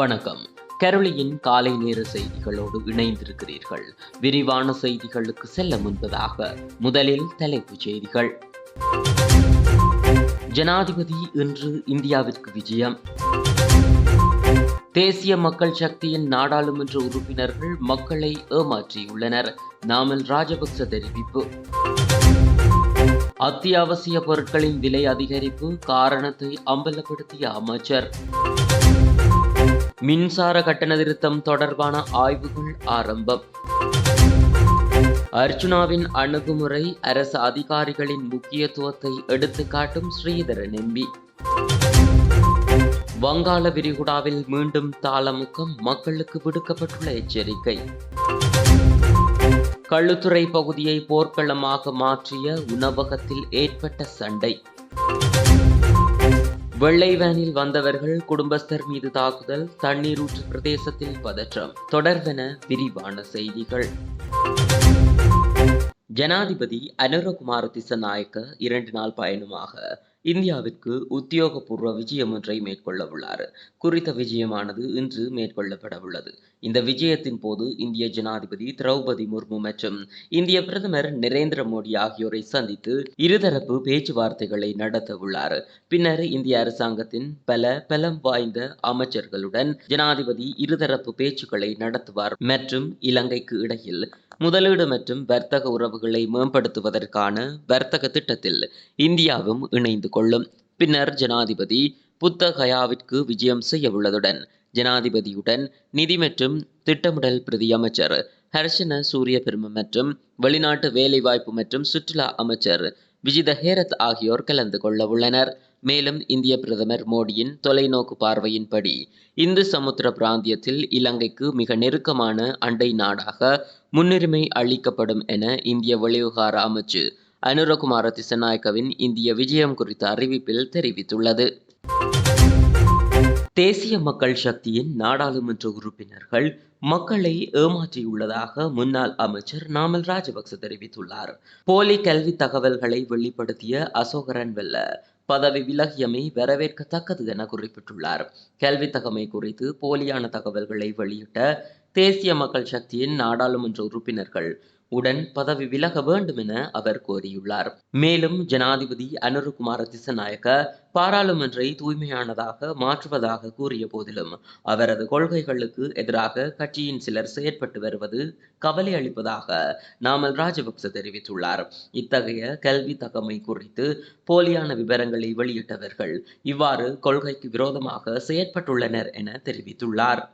வணக்கம். கரளியின் காலை நேர செய்திகளோடு இணைந்திருக்கிறீர்கள். விரிவான செய்திகளுக்கு செல்ல முன்பதாக முதலில் தலைப்புச் செய்திகள். ஜனாதிபதி இன்று இந்தியாவிற்கு விஜயம். தேசிய மக்கள் சக்தியின் நாடாளுமன்ற உறுப்பினர்கள் மக்களை ஏமாற்றியுள்ளனர். நாமல் ராஜபக்ச தெரிவிப்பு. அத்தியாவசிய பொருட்களின் விலை அதிகரிப்பு காரணத்தை அம்பலப்படுத்திய அமைச்சர். மின்சார கட்டண திருத்தம் தொடர்பான ஆய்வுகள் ஆரம்பம். அர்ச்சுனாவின் அணுகுமுறை அரசு அதிகாரிகளின் முக்கியத்துவத்தை எடுத்துக்காட்டும் ஸ்ரீதரன் எம்பி வங்காள விரிகுடாவில் மீண்டும் தாளமுக்கம் மக்களுக்கு விடுக்கப்பட்டுள்ள எச்சரிக்கை. கள்ளுத்துறை பகுதியை போர்க்களமாக மாற்றிய உணவகத்தில் ஏற்பட்ட சண்டை. வெள்ளை வேனில் வந்தவர்கள் குடும்பஸ்தர் மீது தாக்குதல் தண்ணீரூற்று பிரதேசத்தில் பதற்றம். தொடர்பென விரிவான செய்திகள். ஜனாதிபதி அனுரகுமார திசநாயக்க இரண்டு நாள் பயணமாக இந்தியாவிற்கு உத்தியோகபூர்வ விஜயம் ஒன்றை மேற்கொள்ள உள்ளார் குறித்த விஜயமானது இன்று மேற்கொள்ளப்பட உள்ளது இந்த விஜயத்தின் போது இந்திய ஜனாதிபதி திரௌபதி முர்மு மற்றும் இந்திய பிரதமர் நரேந்திர மோடி ஆகியோரை சந்தித்து இருதரப்பு பேச்சுவார்த்தைகளை நடத்த உள்ளார் பின்னர் இந்திய அரசாங்கத்தின் பல பலம் வாய்ந்த அமைச்சர்களுடன் ஜனாதிபதி இருதரப்பு பேச்சுக்களை நடத்துவார் மற்றும் இலங்கைக்கு இடையில் முதலீடு மற்றும் வர்த்தக உறவுகளை மேம்படுத்துவதற்கான வர்த்தக திட்டத்தில் இந்தியாவும் இணைந்து கொள்ளும். பின்னர் ஜனாதிபதி புத்தகயாவிற்கு விஜயம் செய்யவுள்ளதுடன் ஜனாதிபதியுடன் நிதி மற்றும் திட்டமிடல் பிரதி அமைச்சர் ஹர்ஷன சூரிய பெரும மற்றும் வெளிநாட்டு வேலைவாய்ப்பு மற்றும் சுற்றுலா அமைச்சர் விஜித ஹேரத் ஆகியோர் கலந்து கொள்ள உள்ளனர். மேலும் இந்திய பிரதமர் மோடியின் தொலைநோக்கு பார்வையின்படி இந்து சமுத்திர பிராந்தியத்தில் இலங்கைக்கு மிக நெருக்கமான அண்டை நாடாக முன்னுரிமை அளிக்கப்படும் என இந்திய வெளிவிவகார அமைச்சு அனுரகுமார திசநாயக்கவின் இந்திய விஜயம் குறித்த அறிவிப்பில் தெரிவித்துள்ளது. தேசிய மக்கள் சக்தியின் நாடாளுமன்ற உறுப்பினர்கள் மக்களை ஏமாற்றியுள்ளதாக முன்னாள் அமைச்சர் நாமல் ராஜபக்ச தெரிவித்துள்ளார். போலி கல்வி தகவல்களை வெளிப்படுத்திய அசோகரன் வெல்ல பதவி விலகியமை வரவேற்கத்தக்கது என குறிப்பிட்டுள்ளார். கல்வி தகமை குறித்து போலியான தகவல்களை வெளியிட்ட தேசிய மக்கள் சக்தியின் நாடாளுமன்ற உறுப்பினர்கள் உடன் பதவி விலக வேண்டும் என அவர் கோரியுள்ளார். மேலும் ஜனாதிபதி அனுருகுமார திசநாயக்க பாராளுமன்றை தூய்மையானதாக மாற்றுவதாக கூறிய போதிலும் அவரது கொள்கைகளுக்கு எதிராக கட்சியின் சிலர் செயற்பட்டு வருவது கவலை அளிப்பதாக நாமல் ராஜபக்ச தெரிவித்துள்ளார். இத்தகைய கல்வி தகமை குறித்து போலியான விவரங்களை வெளியிட்டவர்கள் இவ்வாறு கொள்கைக்கு விரோதமாக செயற்பட்டுள்ளனர் என தெரிவித்துள்ளார்.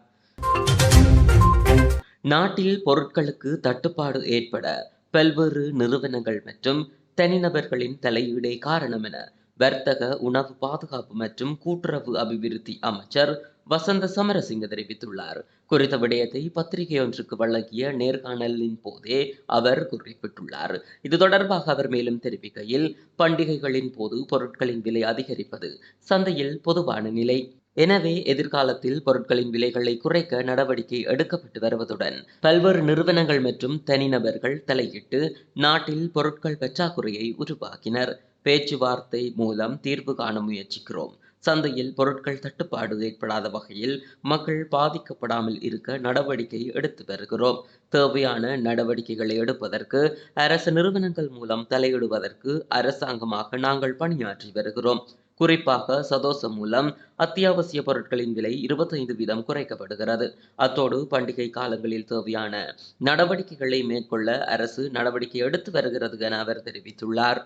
நாட்டில் பொருட்களுக்கு தட்டுப்பாடு ஏற்பட பல்வேறு நிறுவனங்கள் மற்றும் தனிநபர்களின் தலையீடே காரணம் என வர்த்தக உணவு பாதுகாப்பு மற்றும் கூட்டுறவு அபிவிருத்தி அமைச்சர் வசந்த சமரசிங்க தெரிவித்துள்ளார். குறித்த விடயத்தை பத்திரிகை ஒன்றுக்கு வழங்கிய நேர்காணலின் போதே அவர் குறிப்பிட்டுள்ளார். இது தொடர்பாக அவர் மேலும் தெரிவிக்கையில் பண்டிகைகளின் போது பொருட்களின் விலை அதிகரிப்பது சந்தையில் பொதுவான நிலை. எனவே எதிர்காலத்தில் பொருட்களின் விலைகளை குறைக்க நடவடிக்கை எடுக்கப்பட்டு வருவதுடன் பல்வேறு நிறுவனங்கள் மற்றும் தனிநபர்கள் தலையிட்டு நாட்டில் பொருட்கள் பற்றாக்குறையை உருவாக்கினர். பேச்சுவார்த்தை மூலம் தீர்வு காண முயற்சிக்கிறோம். சந்தையில் பொருட்கள் தட்டுப்பாடு ஏற்படாத வகையில் மக்கள் பாதிக்கப்படாமல் இருக்க நடவடிக்கை எடுத்து வருகிறோம். தேவையான நடவடிக்கைகளை எடுப்பதற்கு அரசு நிறுவனங்கள் மூலம் தலையிடுவதற்கு அரசாங்கமாக நாங்கள் பணியாற்றி வருகிறோம். குறிப்பாக சதோசம் மூலம் அத்தியாவசிய பொருட்களின் விலை இருபத்தைந்து வீதம் குறைக்கப்படுகிறது. அத்தோடு பண்டிகை காலங்களில் தேவையான நடவடிக்கைகளை மேற்கொள்ள அரசு நடவடிக்கை எடுத்து வருகிறது என அவர் தெரிவித்துள்ளார்.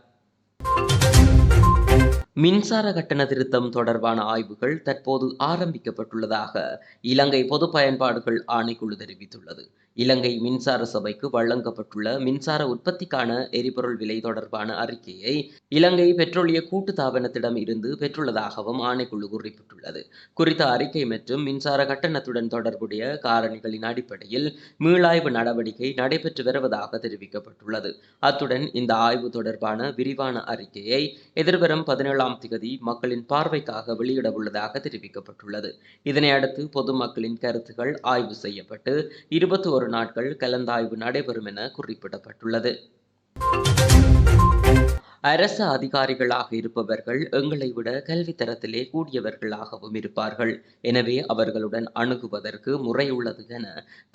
மின்சார கட்டண திருத்தம் தொடர்பான ஆய்வுகள் தற்போது ஆரம்பிக்கப்பட்டுள்ளதாக இலங்கை பொது பயன்பாடுகள் ஆணைக்குழு தெரிவித்துள்ளது. இலங்கை மின்சார சபைக்கு வழங்கப்பட்டுள்ள மின்சார உற்பத்திக்கான எரிபொருள் விலை தொடர்பான அறிக்கையை இலங்கை பெட்ரோலிய கூட்டு தாபனத்திடம் இருந்து பெற்றுள்ளதாகவும் ஆணைக்குழு குறிப்பிட்டுள்ளது. குறித்த அறிக்கை மற்றும் மின்சார கட்டணத்துடன் தொடர்புடைய காரணிகளின் அடிப்படையில் மீளாய்வு நடவடிக்கை நடைபெற்று வருவதாக தெரிவிக்கப்பட்டுள்ளது. அத்துடன் இந்த ஆய்வு தொடர்பான விரிவான அறிக்கையை எதிர்வரும் பதினேழாம் திகதி மக்களின் பார்வைக்காக வெளியிட உள்ளதாக தெரிவிக்கப்பட்டுள்ளது. இதனை அடுத்து பொதுமக்களின் கருத்துகள் ஆய்வு செய்யப்பட்டு இருபத்தி ஒரு நாட்கள் கலந்தாய்வு நடைபெறும் என குறிப்பிடப்பட்டுள்ளது. அரசு அதிகாரிகளாக இருப்பவர்கள் எங்களை விட கல்வி தரத்திலே கூடியவர்களாகவும் இருப்பார்கள். எனவே அவர்களுடன் அணுகுவதற்கு முறை உள்ளது என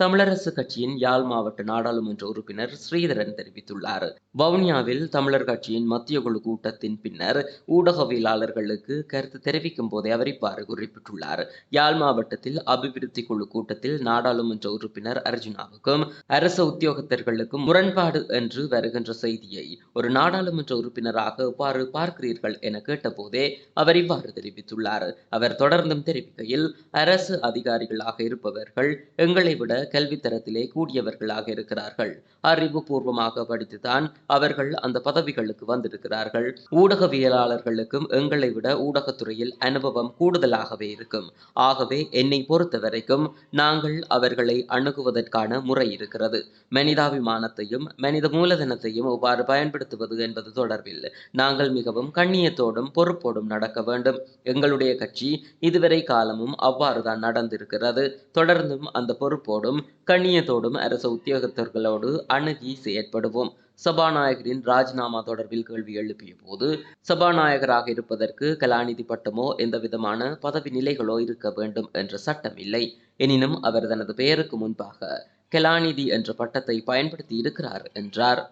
தமிழரசு கட்சியின் யாழ் மாவட்ட நாடாளுமன்ற உறுப்பினர் ஸ்ரீதரன் தெரிவித்துள்ளார். வவுனியாவில் தமிழர் கட்சியின் மத்திய குழு கூட்டத்தின் பின்னர் ஊடகவியலாளர்களுக்கு கருத்து தெரிவிக்கும் போதே அவர் இவ்வாறு குறிப்பிட்டுள்ளார். யாழ் மாவட்டத்தில் அபிவிருத்தி குழு கூட்டத்தில் நாடாளுமன்ற உறுப்பினர் அர்ஜுனாவுக்கும் அரசு உத்தியோகத்தர்களுக்கும் முரண்பாடு என்று வருகின்ற செய்தியை ஒரு நாடாளுமன்ற உறுப்பினராக எவ்வாறு பார்க்கிறீர்கள் என கேட்டபோதே அவர் இவ்வாறு தெரிவித்துள்ளார். அவர் தொடர்ந்தும் தெரிவிக்கையில் அரசு அதிகாரிகளாக இருப்பவர்கள் எங்களை விட கல்வித்தரத்திலே கூடியவர்களாக இருக்கிறார்கள். அறிவுபூர்வமாக படித்துதான் அவர்கள் அந்த பதவிகளுக்கு வந்திருக்கிறார்கள். ஊடகவியலாளர்களுக்கும் எங்களை விட ஊடகத்துறையில் அனுபவம் கூடுதலாகவே இருக்கும். ஆகவே என்னை பொறுத்த வரைக்கும் நாங்கள் அவர்களை அணுகுவதற்கான முறை இருக்கிறது. மனிதாபிமானத்தையும் மனித மூலதனத்தையும் எவ்வாறு பயன்படுத்துவது என்பது தொடர்பில் நாங்கள் மிகவும் கண்ணியத்தோடும் பொறுப்போடும் நடக்க வேண்டும். எங்களுடைய கட்சி இதுவரை காலமும் அவ்வாறுதான் நடந்திருக்கிறது. தொடர்ந்தும் அந்த பொறுப்போடும் கண்ணியத்தோடும் அரசு உத்தியோகத்தர்களோடு அணுகி செயற்படுவோம். சபாநாயகரின் ராஜினாமா தொடர்பில் கேள்வி எழுப்பிய போது சபாநாயகராக இருப்பதற்கு கலாநிதி பட்டமோ எந்தவிதமான பதவி நிலைகளோ இருக்க வேண்டும் என்ற சட்டம் இல்லை. எனினும் அவர் தனது பெயருக்கு முன்பாக கலாநிதி என்ற பட்டத்தை பயன்படுத்தி இருக்கிறார் என்றார்.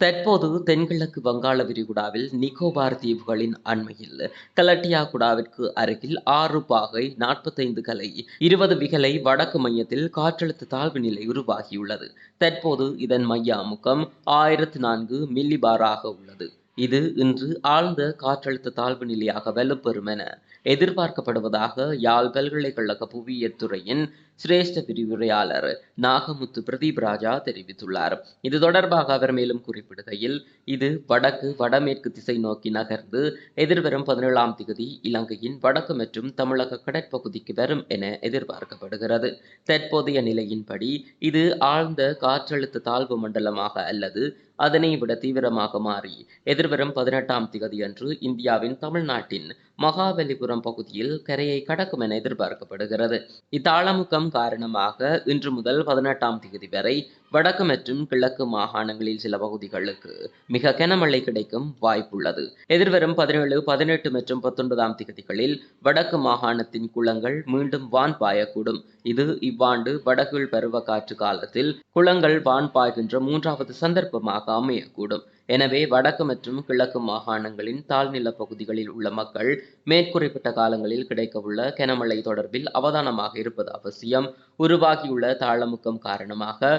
தற்போது தென்கிழக்கு வங்காள விரிகுடாவில் நிக்கோபார் தீவுகளின் அண்மையில் கலட்டியாகுடாவிற்கு அருகில் ஆறு பாகை நாற்பத்தைந்து கலை இருபது விகலை வடக்கு மையத்தில் காற்றழுத்த தாழ்வு நிலை உருவாகியுள்ளது. தற்போது இதன் மைய அமுக்கம் ஆயிரத்து நான்கு மில்லிபாராக உள்ளது. இது இன்று ஆழ்ந்த காற்றழுத்த தாழ்வு நிலையாக வலுப்பெறும் என எதிர்பார்க்கப்படுவதாக யாழ் பல்கலைக்கழக புவியியல் துறையின் சிரேஷ்ட விரிவுரையாளர் நாகமுத்து பிரதீப் ராஜா தெரிவித்துள்ளார். இது தொடர்பாக அவர் மேலும் குறிப்பிடுகையில் இது வடக்கு வடமேற்கு திசை நோக்கி நகர்ந்து எதிர்வரும் பதினேழாம் திகதி இலங்கையின் வடக்கு மற்றும் தமிழக கடற்பகுதிக்கு வரும் என எதிர்பார்க்கப்படுகிறது. தற்போதைய நிலையின்படி இது ஆழ்ந்த காற்றழுத்த தாழ்வு மண்டலமாக அல்லது அதனை விட தீவிரமாக மாறி எதிர்வரும் பதினெட்டாம் திகதியன்று இந்தியாவின் தமிழ்நாட்டின் மகாபலிபுரம் பகுதியில் கரையை கடக்கும் என எதிர்பார்க்கப்படுகிறது. இத்தாளமுக்கம் காரணமாக இன்று முதல் பதினெட்டாம் தேதி வரை வடக்கு மற்றும் கிழக்கு மாகாணங்களில் சில பகுதிகளுக்கு மிக கனமழை கிடைக்கும் வாய்ப்புள்ளது. எதிர்வரும் பதினேழு பதினெட்டு மற்றும் பத்தொன்பதாம் திகதிகளில் வடக்கு மாகாணத்தின் குளங்கள் மீண்டும் வான் பாயக்கூடும். இது இவ்வாண்டு வடகுள் பருவ காற்று காலத்தில் குளங்கள் வான் பாய்கின்ற மூன்றாவது சந்தர்ப்பமாக அமையக்கூடும். எனவே வடக்கு மற்றும் கிழக்கு மாகாணங்களின் தாழ்நில பகுதிகளில் உள்ள மக்கள் மேற்குறிப்பிட்ட காலங்களில் கிடைக்கவுள்ள கனமழை தொடர்பில் அவதானமாக இருப்பது அவசியம். உருவாகியுள்ள தாளமுக்கம் காரணமாக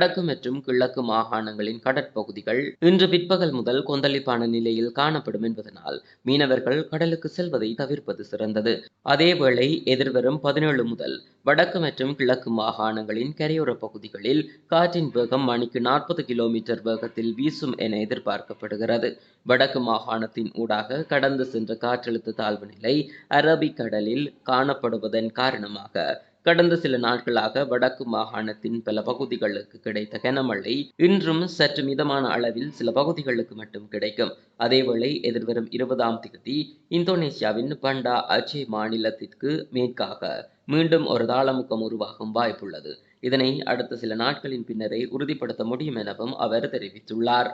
வடக்கு மற்றும் கிழக்கு மாகாணங்களின் கடற்பகுதிகள் இன்று பிற்பகல் முதல் கொந்தளிப்பான நிலையில் காணப்படும் என்பதனால் மீனவர்கள் கடலுக்கு செல்வதை தவிர்ப்பது சிறந்தது. அதேவேளை எதிர்வரும் பதினேழு முதல் வடக்கு மற்றும் கிழக்கு மாகாணங்களின் கரையோர பகுதிகளில் காற்றின் வேகம் மணிக்கு நாற்பது கிலோமீட்டர் வேகத்தில் வீசும் என எதிர்பார்க்கப்படுகிறது. வடக்கு மாகாணத்தின் ஊடாக கடந்து சென்ற காற்றழுத்த தாழ்வு நிலை அரபிக்கடலில் காணப்படுவதன் காரணமாக கடந்த சில நாட்களாக வடக்கு மாகாணத்தின் பல பகுதிகளுக்கு கிடைத்த கனமழை இன்றும் சற்று மிதமான அளவில் சில பகுதிகளுக்கு மட்டும் கிடைக்கும். அதேவேளை எதிர்வரும் இருபதாம் தேதி இந்தோனேசியாவின் பண்டா அச்சே மாநிலத்திற்கு மேற்காக மீண்டும் ஒரு தாளமுக்கம் உருவாகும் வாய்ப்புள்ளது. இதனை அடுத்த சில நாட்களின் பின்னரே உறுதிப்படுத்த முடியும் எனவும் அவர் தெரிவித்துள்ளார்.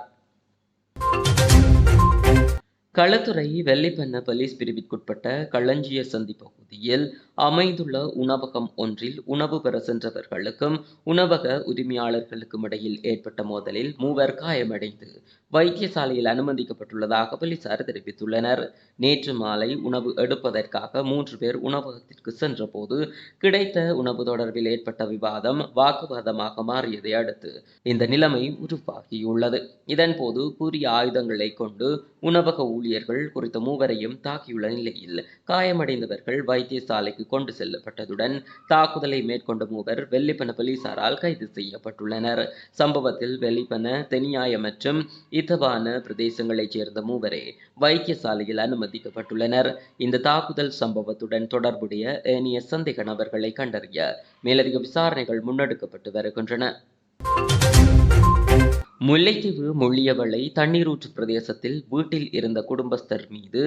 களத்துறை வெள்ளிப்பண்ண போலீஸ் பிரிவிற்குட்பட்ட களஞ்சிய சந்தி பகுதியில் அமைந்துள்ள உணவகம் ஒன்றில் உணவு பெற சென்றவர்களுக்கும் உணவக உரிமையாளர்களுக்கும் இடையில் ஏற்பட்ட மோதலில் மூவர் காயமடைந்து வைத்தியசாலையில் அனுமதிக்கப்பட்டுள்ளதாக போலீசார் தெரிவித்துள்ளனர். நேற்று மாலை உணவு எடுப்பதற்காக மூன்று பேர் உணவகத்திற்கு சென்றபோது கிடைத்த உணவு தொடர்பில் ஏற்பட்ட விவாதம் வாக்குவாதமாக மாறியதை அடுத்து இந்த நிலைமை உருவாகியுள்ளது. இதன்போது கூறிய ஆயுதங்களை கொண்டு உணவக ஊழியர்கள் குறித்த மூவரையும் தாக்கியுள்ள நிலையில் காயமடைந்தவர்கள் வைத்தியசாலைக்கு கொண்டு செல்லப்பட்டதுடன் தாக்குதலை மேற்கொண்ட மூவர் வெள்ளிப்பன போலீசாரால் கைது செய்யப்பட்டுள்ளனர். சம்பவத்தில் வெள்ளிப்பன தெனியாய மற்றும் இதவான பிரதேசங்களைச் சேர்ந்த மூவரே வைத்தியசாலையில் அனுமதிக்கப்பட்டுள்ளனர். இந்த தாக்குதல் சம்பவத்துடன் தொடர்புடைய ஏனைய சந்தேக நபர்களை கண்டறிய மேலதிக விசாரணைகள் முன்னெடுக்கப்பட்டு வருகின்றன. முல்லைத்தீவு முள்ளியவளை தண்ணீரூற்று பிரதேசத்தில் வீட்டில் இருந்த குடும்பஸ்தர் மீது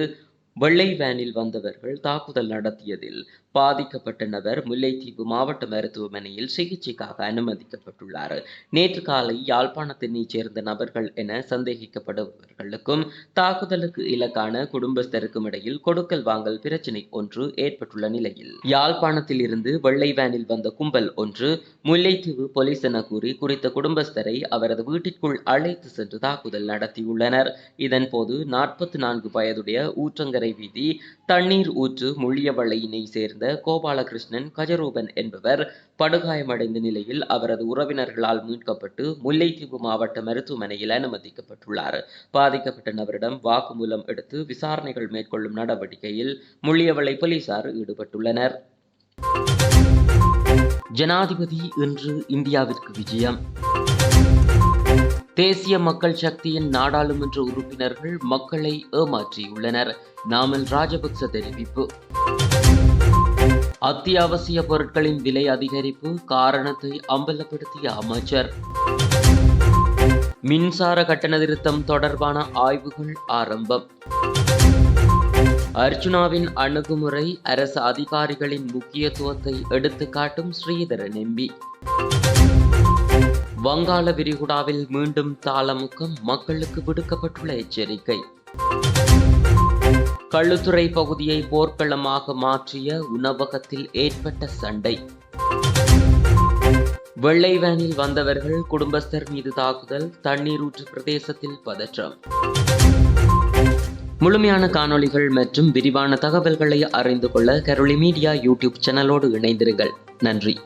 வெள்ளை வேனில் வந்தவர்கள் தாக்குதல் நடத்தியதில் பாதிக்கப்பட்ட நபர் முல்லைத்தீவு மாவட்ட மருத்துவமனையில் சிகிச்சைக்காக அனுமதிக்கப்பட்டுள்ளார். நேற்று காலை யாழ்ப்பாணத்தினைச் சேர்ந்த நபர்கள் என சந்தேகிக்கப்படுபவர்களுக்கும் தாக்குதலுக்கு இலக்கான குடும்பஸ்தருக்கும் இடையில் கொடுக்கல் வாங்கல் பிரச்சினை ஒன்று ஏற்பட்டுள்ள நிலையில் யாழ்ப்பாணத்தில் இருந்து வெள்ளை வேனில் வந்த கும்பல் ஒன்று முல்லைத்தீவு போலீஸ் என கூறி குறித்த குடும்பஸ்தரை அவரது வீட்டிற்குள் அழைத்து சென்று தாக்குதல் நடத்தியுள்ளனர். இதன்போது நாற்பத்தி நான்கு வயதுடைய ஊற்றங்கரை வீதி தண்ணீர் ஊற்று முள்ளியவளையினை சேர்ந்த சேர்ந்த கோபாலகிருஷ்ணன் கஜரூபன் என்பவர் படுகாயமடைந்த நிலையில் அவரது உறவினர்களால் மீட்கப்பட்டு முல்லைத்தீவு மாவட்ட மருத்துவமனையில் அனுமதிக்கப்பட்டுள்ளார். பாதிக்கப்பட்ட நபரிடம் வாக்குமூலம் எடுத்து விசாரணைகள் மேற்கொள்ளும் நடவடிக்கையில் முள்ளியவளை போலீசார் ஈடுபட்டுள்ளனர். ஜனாதிபதி இன்று இந்தியாவிற்கு விஜயம். தேசிய மக்கள் சக்தியின் நாடாளுமன்ற உறுப்பினர்கள் மக்களை ஏமாற்றியுள்ளனர். நாமல் ராஜபக்ச தெரிவிப்பு. அத்தியாவசிய பொருட்களின் விலை அதிகரிப்பு காரணத்தை அம்பலப்படுத்திய அமைச்சர். மின்சார கட்டண திருத்தம் தொடர்பான ஆய்வுகள் ஆரம்பம். அர்ஜுனாவின் அணுகுமுறை அரசு அதிகாரிகளின் முக்கியத்துவத்தை எடுத்துக்காட்டும் ஸ்ரீதரன் எம்பி வங்காள விரிகுடாவில் மீண்டும் தாளமுக்கம் மக்களுக்கு விடுக்கப்பட்டுள்ள எச்சரிக்கை. கள்ளுத்துறை பகுதியை போர்க்களமாக மாற்றிய உணவகத்தில் ஏற்பட்ட சண்டை. வெள்ளை வேனில் வந்தவர்கள் குடும்பஸ்தர் மீது தாக்குதல் தண்ணீரூற்று பிரதேசத்தில் பதற்றம். முழுமையான காணொளிகள் மற்றும் விரிவான தகவல்களை அறிந்து கொள்ள கரோலி மீடியா யூடியூப் சேனலோடு இணைந்திருங்கள். நன்றி.